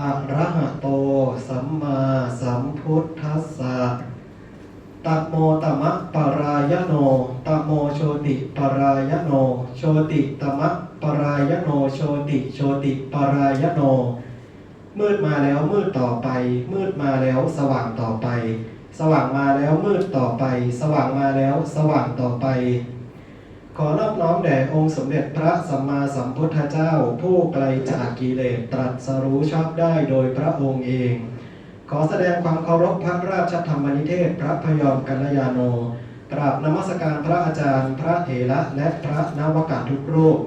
อะระหะโต สัมมาสัมพุทธัสสะตะโมตมะปรายโนตะโมโชติปรายโน โชติตมะปรายโน โชติโชติปรายโน มืดมาแล้วมืดต่อไป มืดมาแล้วสว่างต่อไป สว่างมาแล้วมืดต่อไป สว่างมาแล้วสว่างต่อไป ขอนอบน้อมแด่องค์สมเด็จพระสัมมาสัมพุทธเจ้า ผู้ไกลจากกิเลสตรัสรู้ชอบได้โดยพระองค์เอง ขอแสดงความเคารพพระราชธรรมนิเทศ พระพยอมกัลยาโนกราบนมัสการพระอาจารย์ พระเถระและพระนวกาทุกรูป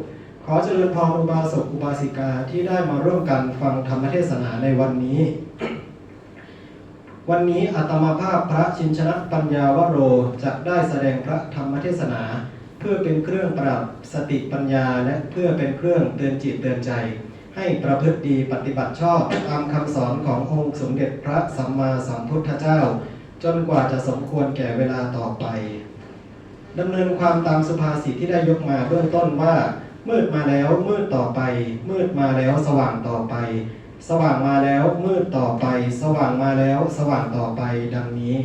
ขอเจริญพรอุบาสกอุบาสิกาที่ได้มาร่วมกันฟังธรรมเทศนาในวันนี้ วันนี้อาตมาภาพพระชินชนะปัญญาวโรจะได้แสดงพระธรรมเทศนา เพื่อเป็นเครื่องปรับสติปัญญาและเพื่อเป็นเครื่องเตือนจิตเตือนใจ ให้ประพฤติดีปฏิบัติชอบตามคำสอนขององค์สมเด็จพระสัมมาสัมพุทธเจ้า จนกว่าจะสมควรแก่เวลาต่อไปดำเนินความตามสุภาษิตที่ได้ยกมาเบื้องต้นว่า มืดมาแล้วมืดต่อไป มืดมาแล้วสว่างต่อไป สว่างมาแล้วมืดต่อไป สว่างมาแล้วสว่างต่อไปดังนี้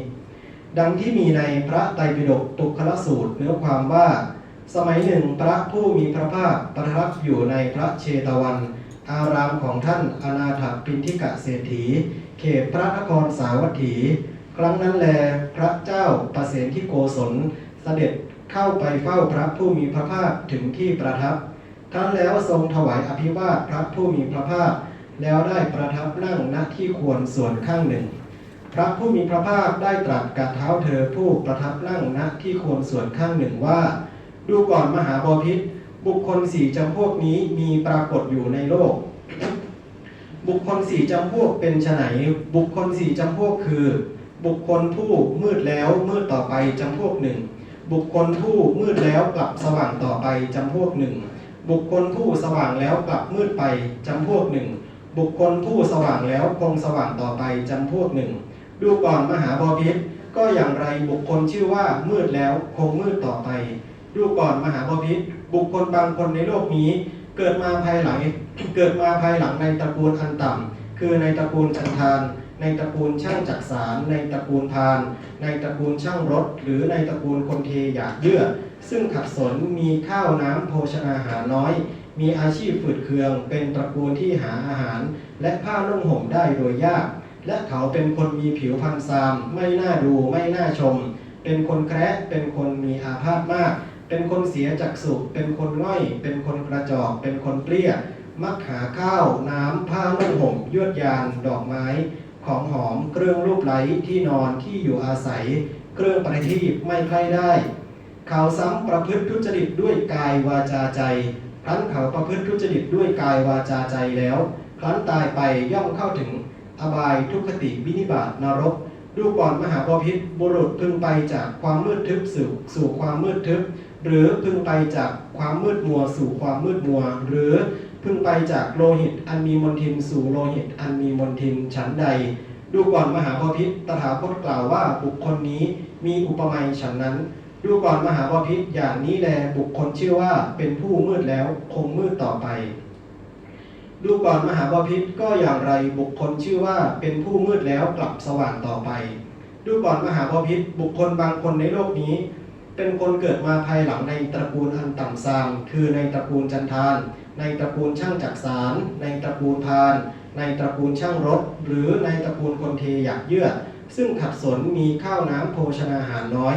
ดังที่มีในพระไตรปิฎกตุคลสูตรเนื้อความว่า สมัยหนึ่งพระผู้มีพระภาคประทับอยู่ในพระเชตวัน อารามของท่านอนาถปินทิกะเศรษฐี เขตพระนครสาวัตถี ครั้งนั้นแลพระเจ้าประเสนที่โกศลเสด็จเข้าไปเฝ้าพระผู้มีพระภาคถึงที่ประทับครั้นแล้วทรงถวายอภิวาทพระผู้มีพระภาคแล้วได้ประทับนั่งณที่ควรส่วนข้างหนึ่ง พระผู้มีพระภาคได้ตรัสกับเท้าเธอผู้ประทับนั่งณที่ควรส่วนข้างหนึ่งว่า ดูก่อนมหาบพิษบุคคลสี่จำพวกนี้มีปรากฏอยู่ในโลก บุคคลสี่จำพวกเป็นไฉนบุคคลสี่จำพวกคือ บุคคลผู้มืดแล้วมืดต่อไปจำพวกหนึ่ง บุคคลผู้มืดแล้วกลับสว่างต่อไปจำพวกหนึ่ง บุคคลผู้สว่างแล้วกลับมืดไปจำพวกหนึ่ง บุคคลผู้สว่างแล้วคงสว่างต่อไปจำพวกหนึ่ง ดูก่อนมหาบพิษก็อย่างไรบุคคลชื่อว่ามืดแล้วคงมืดต่อไป ดูก่อนมหาบพิษบุคคลบางคนในโลกนี้ เกิดมาภายหลังเกิดมาภายหลังในตระกูลอันต่ำคือในตระกูลจันทาน ในตระกูลช่างจักสารในตระกูลพาน ในตระกูลช่างรถ หรือในตระกูลคนเทหยาดเยื่อ ซึ่งขัดสนมีข้าวน้ำโภชนาหารน้อย มีอาชีพฝืดเคือง เป็นตระกูลที่หาอาหาร และผ้านุ่งห่มได้โดยยาก และเขาเป็นคนมีผิวพรรณซาม ไม่น่าดูไม่น่าชม เป็นคนแคระเป็นคนมีอาพาธมาก เป็นคนเสียจักษุเป็นคนง่อย เป็นคนกระจอก เป็นคนเปรี้ย มักหาข้าว น้ำผ้านุ่งห่มยวดยาน ดอกไม้ ของหอมเครื่องรูปไหลที่นอนที่อยู่อาศัย เครื่องประทีปไม่ใครได้เขาซ้ำประพฤติทุจริตด้วยกายวาจาใจครั้นเขาประพฤติทุจริตด้วยกายวาจาใจแล้ว ครั้นตายไปย่อมเข้าถึง อบายทุกขติวินิบาตนรก ดูก่อนมหาบพิษบุรุษพึงไปจากความมืดทึบสู่สู่ความมืดทึบ หรือพึงไปจากความมืดมัวสู่ความมืดมัว หรือพึงไปจากโลหิตอันมีมนทินสู่โลหิตอันมีมนทินฉันใด ดูก่อนมหาบพิษตถาคตกล่าวว่าบุคคลนี้มีอุปมาฉันนั้นดูก่อนมหาบพิษอย่างนี้แลบุคคลชื่อว่าเป็นผู้มืดแล้วคงมืดต่อไป ดูก่อนมหาบพิษก็อย่างไรบุคคลชื่อว่าเป็นผู้มืดแล้วกลับสว่างต่อไป ดูก่อนมหาบพิษบุคคลบางคนในโลกนี้ เป็นคนเกิดมาภายหลังในตระกูลอันต่ำทรามคือในตระกูลจันทาน ในตระกูลช่างจักสาร ในตระกูลพาน ในตระกูลช่างรถ หรือในตระกูลคนเทหยักเยื่อ ซึ่งขัดสนมีข้าวน้ำโภชนาหารน้อย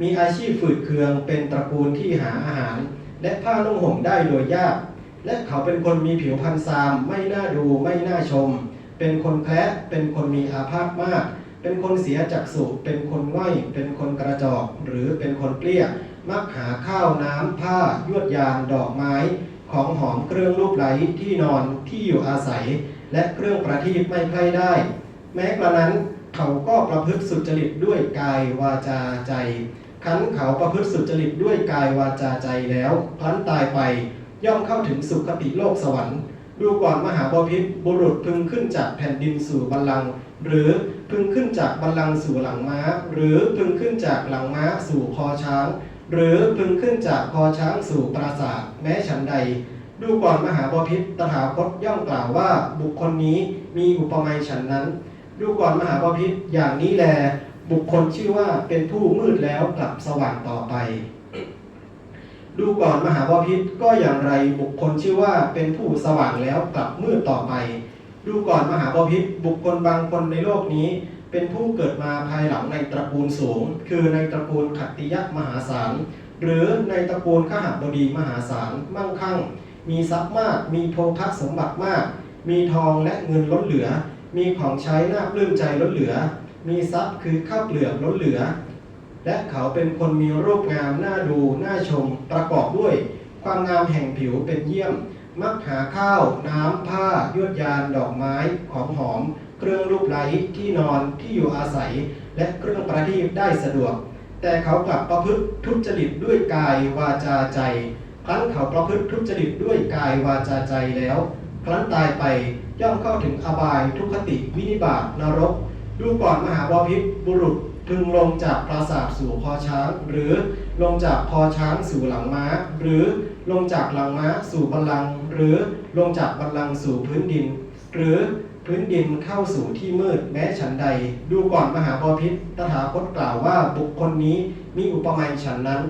มีอาชีพฝืดเคืองเป็นตระกูลที่หาอาหาร และผ้านุ่งห่มได้โดยยาก และเขาเป็นคนมีผิวพรรณซาม ไม่น่าดูไม่น่าชม เป็นคนแคระเป็นคนมีอาภาพมาก เป็นคนเสียจักษุเป็นคนง่อย เป็นคนกระจอก หรือเป็นคนเปรี้ยมักหาข้าวน้ำผ้ายวดยานดอกไม้ ของหอมเครื่องรูปไหลที่นอนที่อยู่อาศัย และเครื่องประทีปไม่ใครได้ แม้กระนั้นเขาก็ประพฤติสุจริตด้วยกายวาจาใจคันเขาประพฤติสุจริตด้วยกายวาจาใจแล้วพลันตายไป ย่อมเข้าถึงสุคติโลกสวรรค์ดูก่อนมหาบพิษบุรุษพึงขึ้นจากแผ่นดินสู่บัลลังก์หรือพึงขึ้นจากบัลลังก์สู่หลังม้า หรือพึงขึ้นจากหลังม้าสู่คอช้าง หรือพึงขึ้นจากคอช้างสู่ปราสาทแม้ฉันใด ดูก่อนมหาบพิษตถาคตย่อมกล่าวว่าบุคคลนี้มีอุปมาฉันนั้น ดูก่อนมหาบพิษอย่างนี้แล บุคคลชื่อว่าเป็นผู้มืดแล้วกลับสว่างต่อไป ดูก่อนมหาบพิษก็อย่างไรบุคคลชื่อว่าเป็นผู้สว่างแล้วกลับมืดต่อไป ดูก่อนมหาบพิษบุคคลบางคนในโลกนี้ เป็นผู้เกิดมาภายหลังในตระกูลสูง คือในตระกูลขัตติยะมหาศาลหรือในตระกูลขหบดีมหาศาลมั่งคั่ง มีทรัพย์มาก มีโภคสมบัติมาก มีทองและเงินล้นเหลือ มีของใช้น่าปลื้มใจล้นเหลือ มีทรัพย์คือข้าวเปลือกล้นเหลือ และเขาเป็นคนมีรูปงามน่าดูน่าชมประกอบด้วย ความงามแห่งผิวเป็นเยี่ยม มักหาข้าว น้ำผ้ายวดยานดอกไม้ของหอม เครื่องรูปไล้ที่นอนที่อยู่อาศัย และเครื่องประทีปได้สะดวก แต่เขากลับประพฤติทุจริตด้วยกายวาจาใจ ครั้นเขาประพฤติทุจริตด้วยกายวาจาใจแล้ว ครั้นตายไปย่อมเข้าถึงอบายทุกขติวินิบาตนรก ดูก่อนมหาบพิษบุรุษ พึงลงจากปราสาทสู่คอช้าง หรือลงจากคอช้างสู่หลังม้า หรือลงจากหลังม้าสู่บัลลังก์หรือลงจากบัลลังก์สู่พื้นดิน หรือพื้นดินเข้าสู่ที่มืดแม้ฉันใด ดูก่อนมหาบพิษตถาคตกล่าวว่าบุคคลนี้มีอุปมาฉันนั้น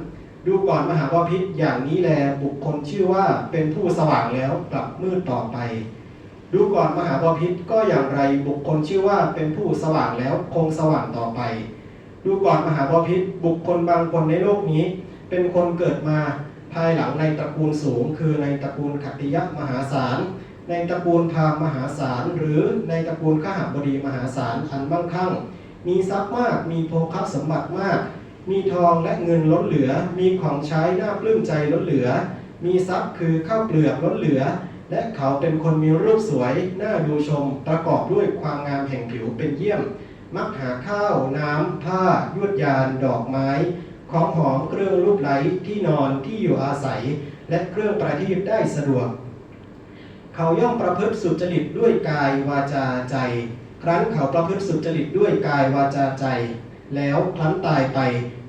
ดูก่อนมหาบพิษอย่างนี้แลบุคคลชื่อว่าเป็นผู้สว่างแล้วกลับมืดต่อไป ดูก่อนมหาบพิษก็อย่างไรบุคคลชื่อว่าเป็นผู้สว่างแล้วคงสว่างต่อไป ดูก่อนมหาบพิษบุคคลบางคนในโลกนี้ เป็นคนเกิดมาภายหลังในตระกูลสูง คือในตระกูลขัตติยะมหาศาล ในตระกูลพามมหาศาล หรือในตระกูลขหบดีมหาศาลอันมั่งคั่ง มีทรัพย์มากมีโภคสมบัติมาก มีทองและเงินล้นเหลือ มีของใช้น่าปลื้มใจล้นเหลือ มีทรัพย์คือข้าวเปลือกล้นเหลือ และเขาเป็นคนมีรูปสวย น่าดูชมประกอบด้วยความงามแห่งผิวเป็นเยี่ยม มักหาข้าวน้ำผ้ายวดยานดอกไม้ ของหอมเครื่องรูปไหลที่นอนที่อยู่อาศัย และเครื่องประทีปได้สะดวก เขาย่อมประพฤติสุจริตด้วยกายวาจาใจ ครั้นเขาประพฤติสุจริตด้วยกายวาจาใจ แล้วครั้นตายไป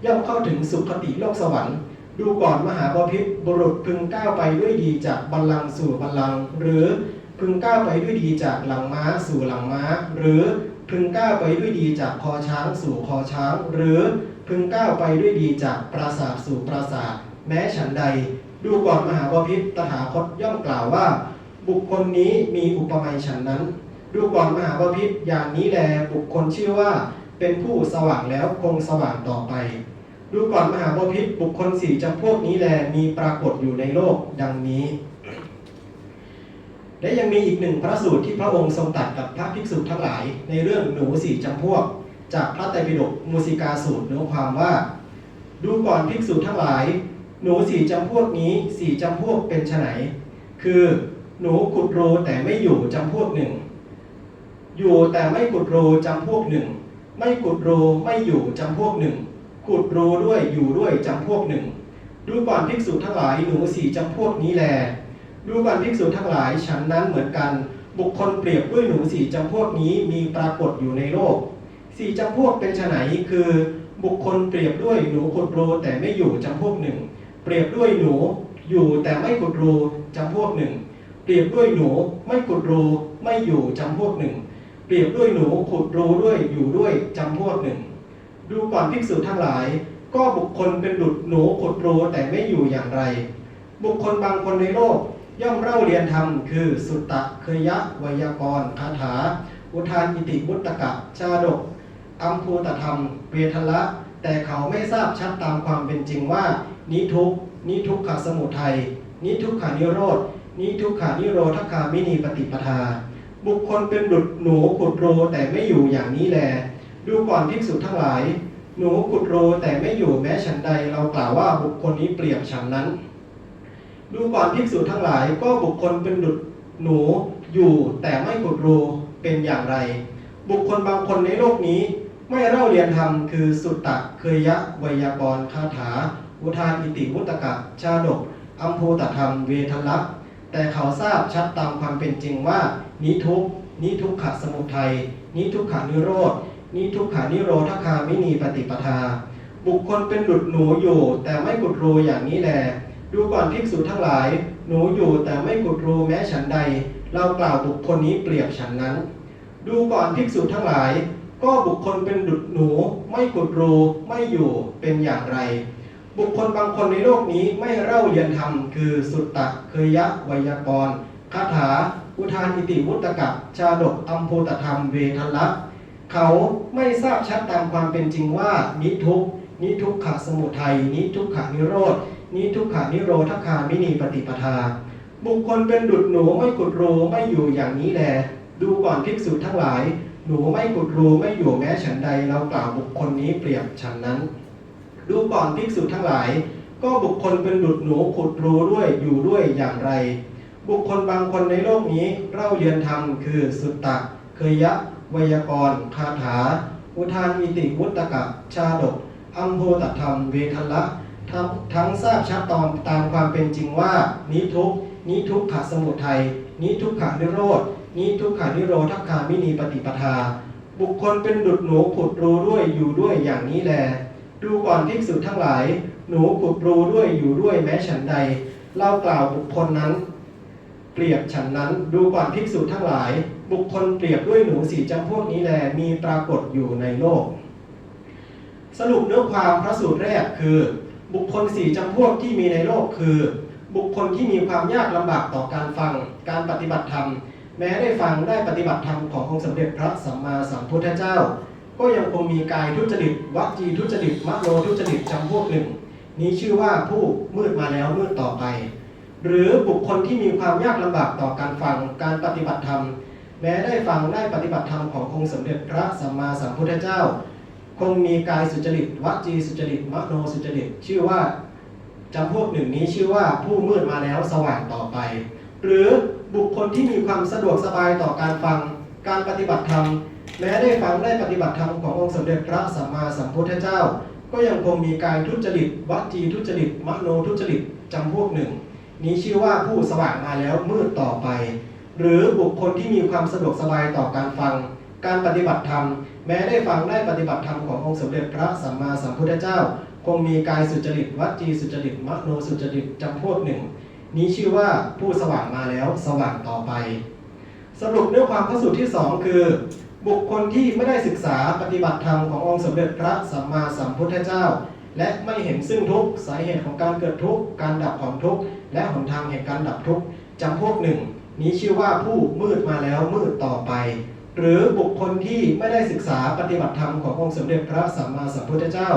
ย่อมเข้าถึงสุคติโลกสวรรค์ ดูก่อนมหาบพิษบุรุษพึงก้าวไปด้วยดีจากบัลลังก์สู่บัลลังก์หรือพึงก้าวไปด้วยดีจากหลังม้าสู่หลังม้า หรือ พึงก้าวไปด้วยดีจากคอช้างสู่คอช้าง หรือพึงก้าวไปด้วยดีจากปราสาทสู่ปราสาท แม้ฉันใด ดูก่อนมหาบพิษตถาคตย่อมกล่าวว่า บุคคลนี้มีอุปมาฉันนั้น ดูก่อนมหาบพิษอย่างนี้แลบุคคลชื่อว่าเป็นผู้สว่างแล้วคงสว่างต่อไป ดูก่อนมหาบพิษบุคคลสี่จำพวกนี้แลมีปรากฏอยู่ในโลกดังนี้ และยังมีอีกหนึ่งพระสูตรที่พระองค์ทรงตัดกับพระภิกษุทั้งหลายในเรื่องหนูสี่จำพวก จากพระไตรปิฎกมูสิกาสูตรเนื้อความว่า ดูก่อนภิกษุทั้งหลาย หนูสี่จำพวกนี้สี่จำพวกเป็นไนคือหนูขุดรูแต่ไม่อยู่จำพวกหนึ่ง อยู่แต่ไม่ขุดรูจำพวกหนึ่ง ไม่ขุดรูไม่อยู่จำพวกหนึ่ง ขุดรูด้วยอยู่ด้วยจำพวกหนึ่ง ดูก่อนภิกษุทั้งหลายหนูสี่จำพวกนี้แล ดูก่อนภิกษุทั้งหลายฉันนั้นเหมือนกัน บุคคลเปรียบด้วยหนูสี่จำพวกนี้มีปรากฏอยู่ในโลกสี่จำพวกเป็นไนคือบุคคลเปรียบด้วยหนูขุดรูแต่ไม่อยู่จำพวกหนึ่ง เปรียบด้วยหนูอยู่แต่ไม่ขุดรูจำพวกหนึ่ง เปรียบด้วยหนูไม่ขุดรูไม่อยู่จำพวกหนึ่ง เปรียบด้วยหนูขุดรูด้วยอยู่ด้วยจำพวกหนึ่ง ดูก่อนภิกษุทั้งหลาย ก็บุคคลเป็นดุจหนูขุดรูแต่ไม่อยู่อย่างไร บุคคลบางคนในโลก ย่อมเล่าเรียนธรรมคือสุตตะเคยะไวยากรคาถา อุทานอิติมุตตกะชาดกอัมภูตธรรมเวทละ แต่เขาไม่ทราบชัดตามความเป็นจริงว่า นิทุกนิทุกขสมุทัยนิทุกขานิโรธนิทุกขานิโรธคามินีปฏิปทา บุคคลเป็นดุจหนูขุดโรแต่ไม่อยู่อย่างนี้แล ดูก่อนภิกษุทั้งหลาย หนูขุดโรแต่ไม่อยู่แม้ฉันใดเรากล่าวว่าบุคคลนี้เปรียบฉันนั้น ดูก่อนภิกษุทั้งหลายก็บุคคลเป็นดุจหนูอยู่แต่ไม่ขุดรูเป็นอย่างไร บุคคลบางคนในโลกนี้ ไม่เล่าเรียนธรรมคือสุตตะเคยยะไวยากรคาถา อุทานอิติมุตกะชาดกอัมโพตธรรมเวทลักษ์แต่เขาทราบชัดตามความเป็นจริงว่า นิทุกนิทุกขสมุทัยนิทุกขานิโรธนิทุกขานิโรธคามินีปฏิปทา บุคคลเป็นดุจหนูอยู่ แต่ไม่กุดรูอย่างนี้แล ดูก่อนภิกษุทั้งหลาย หนูอยู่แต่ไม่กุดรูแม้ฉันใด เรากล่าวบุคคลนี้เปรียบฉันนั้น ดูก่อนภิกษุทั้งหลาย ก็บุคคลเป็นดุจหนู ไม่กุดรูไม่อยู่เป็นอย่างไร บุคคลบางคนในโลกนี้ไม่เล่าเรียนธรรมคือสุตตะเคยะไวยากรคาถา อุทานอิติวุตกะชาดกอัมโพตธรรมเวทัลละเขาไม่ทราบชัดตามความเป็นจริงว่านิทุกนิทุกขสมุทัยนิทุกขนิโรธ นิทุกขะนิโรธคามินีปฏิปทา บุคคลเป็นดุจหนูไม่กุดรูไม่อยู่อย่างนี้แล ดูก่อนภิกษุทั้งหลาย หนูไม่กุดรูไม่อยู่แม้ฉันใดเรากล่าวบุคคลนี้เปรียบฉันนั้น ดูก่อนภิกษุทั้งหลาย ก็บุคคลเป็นดุจหนูขุดรูด้วยอยู่ด้วยอย่างไร บุคคลบางคนในโลกนี้เล่าเรียนธรรมคือสุตตะเคยยะวยากรคาถา อุทานอิติวุตกะชาดกอัมโพตธรรมเวทละ ทั้งทั้งทราบชัดตอนตามความเป็นจริงว่า นิทุกนิทุกขะสมุทัยนิทุกขะนิโรธนิทุกขานิโรธคามินีปฏิปทา บุคคลเป็นดุจหนูขุดรูด้วยอยู่ด้วยอย่างนี้แล ดูก่อนภิกษุทั้งหลาย หนูขุดรูด้วยอยู่ด้วยแม้ฉันใดเล่ากล่าวบุคคลนั้น เปรียบฉันนั้นดูก่อนภิกษุทั้งหลาย บุคคลเปรียบด้วยหนูสี่จำพวกนี้แลมีปรากฏอยู่ในโลก สรุปเนื้อความพระสูตรแรกคือ บุคคลสี่จำพวกที่มีในโลกคือ บุคคลที่มีความยากลำบากต่อการฟัง การปฏิบัติธรรม แม้ได้ฟังได้ปฏิบัติธรรมขององค์สมเด็จพระสัมมาสัมพุทธเจ้า ก็ยังคงมีกายทุจริตวจีทุจริตมโนทุจริตจำพวกหนึ่ง นี้ชื่อว่าผู้มืดมาแล้วมืดต่อไป หรือบุคคลที่มีความยากลำบากต่อการฟัง การปฏิบัติธรรม แม้ได้ฟังได้ปฏิบัติธรรมขององค์สมเด็จพระสัมมาสัมพุทธเจ้า คงมีกายสุจริตวจีสุจริตมโนสุจริต ชื่อว่าจำพวกหนึ่งนี้ชื่อว่าผู้มืดมาแล้วสว่างต่อไป หรือบุคคลที่มีความสะดวกสบายต่อการฟังการปฏิบัติธรรม แม้ได้ฟังได้ปฏิบัติธรรมขององค์สมเด็จพระสัมมาสัมพุทธเจ้า ก็ยังคงมีกายทุจริตวจีทุจริตมโนทุจริตจำพวกหนึ่ง นี้ชื่อว่าผู้สว่างมาแล้วมืดต่อไป หรือบุคคลที่มีความสะดวกสบายต่อการฟัง การปฏิบัติธรรม แม้ได้ฟังได้ปฏิบัติธรรมขององค์สมเด็จพระสัมมาสัมพุทธเจ้า คงมีกายสุจริตวจีสุจริตมโนสุจริตจำพวกหนึ่ง นี้ชื่อว่าผู้สว่างมาแล้วสว่างต่อไป สรุปเนื้อความพระสูตรที่สองคือ บุคคลที่ไม่ได้ศึกษาปฏิบัติธรรมขององค์สมเด็จพระสัมมาสัมพุทธเจ้า และไม่เห็นซึ่งทุกสาเหตุของการเกิดทุกข์การดับของทุกข์และหนทางแห่งการดับทุกข์จำพวกหนึ่งนี้ชื่อว่าผู้มืดมาแล้วมืดต่อไป หรือบุคคลที่ไม่ได้ศึกษาปฏิบัติธรรมขององค์สมเด็จพระสัมมาสัมพุทธเจ้า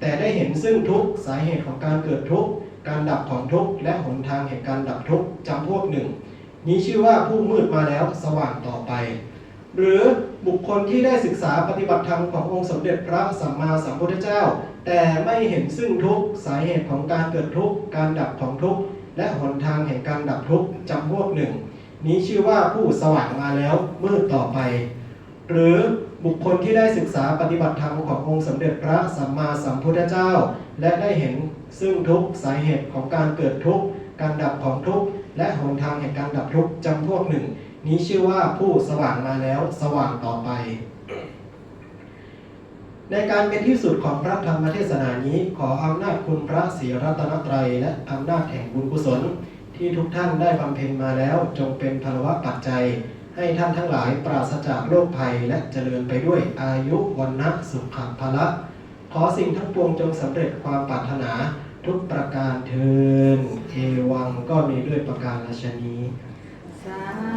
แต่ได้เห็นซึ่งทุกสาเหตุของการเกิดทุกข์การดับของทุกข์และหนทางแห่งการดับทุกข์จำพวกหนึ่ง นี้ชื่อว่าผู้มืดมาแล้วสว่างต่อไป หรือบุคคลที่ได้ศึกษาปฏิบัติธรรมขององค์สมเด็จพระสัมมาสัมพุทธเจ้า แต่ไม่เห็นซึ่งทุกสาเหตุของการเกิดทุกข์การดับของทุกข์และหนทางแห่งการดับทุกข์จำพวกหนึ่ง นี้ชื่อว่าผู้สว่างมาแล้วมืดต่อไป หรือบุคคลที่ได้ศึกษาปฏิบัติธรรมขององค์สมเด็จพระสัมมาสัมพุทธเจ้า และได้เห็นซึ่งทุกสาเหตุของการเกิดทุกข์การดับของทุกข์และหนทางแห่งการดับทุกข์จำพวกหนึ่ง นี้ชื่อว่าผู้สว่างมาแล้วสว่างต่อไป ในการเป็นที่สุดของพระธรรมเทศนานี้ขออำนาจคุณพระศรีรัตนตรัยและอำนาจแห่งบุญกุศล ที่ทุกท่านได้บำเพ็ญมาแล้วจงเป็นพลวะปัจจัย ให้ท่านทั้งหลายปราศจากโรคภัยและเจริญไปด้วยอายุวันนะสุขภาละขอสิ่งทั้งปวงจงสำเร็จความปรารถนาทุกประการเทินเอวังก็มีด้วยประการราชนี้สา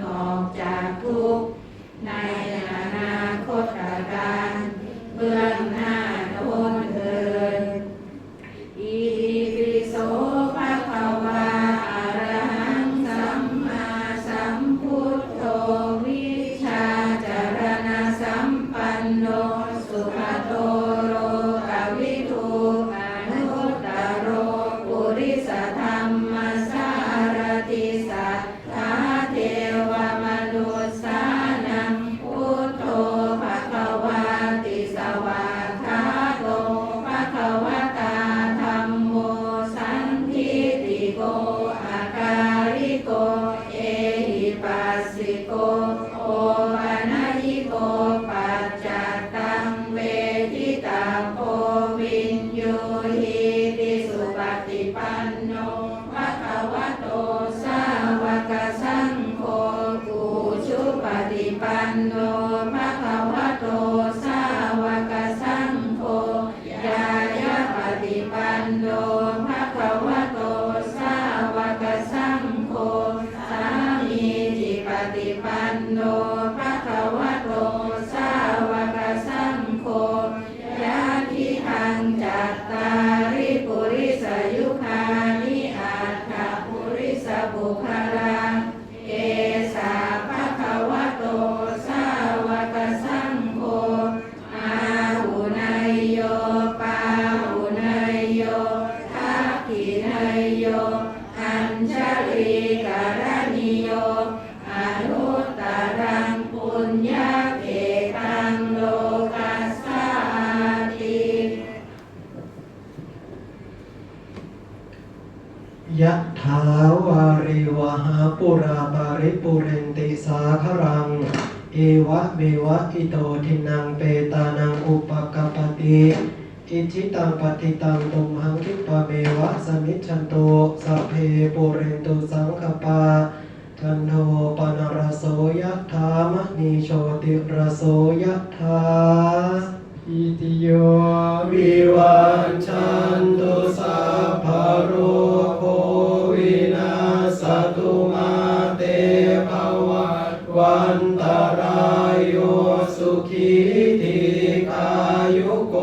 Oh. นโนภะคะวะโต ยะถาวาริวหาปุราปาริปุเรนติสาครัง เอวะเมวะอิโตทินังเปตานังอุปกปติอิจิตังปฏิตังตุมหังคิปะเมวะสมิชันโตสัพเพปุเรนตุสังคปาทันโทปนรโสยะถามณีโชติรโสยะถา อิติโยวิวัชชันตุสัพพโรโควินาสตุมาเตภวะวันตรายโยสุขีติกายุโก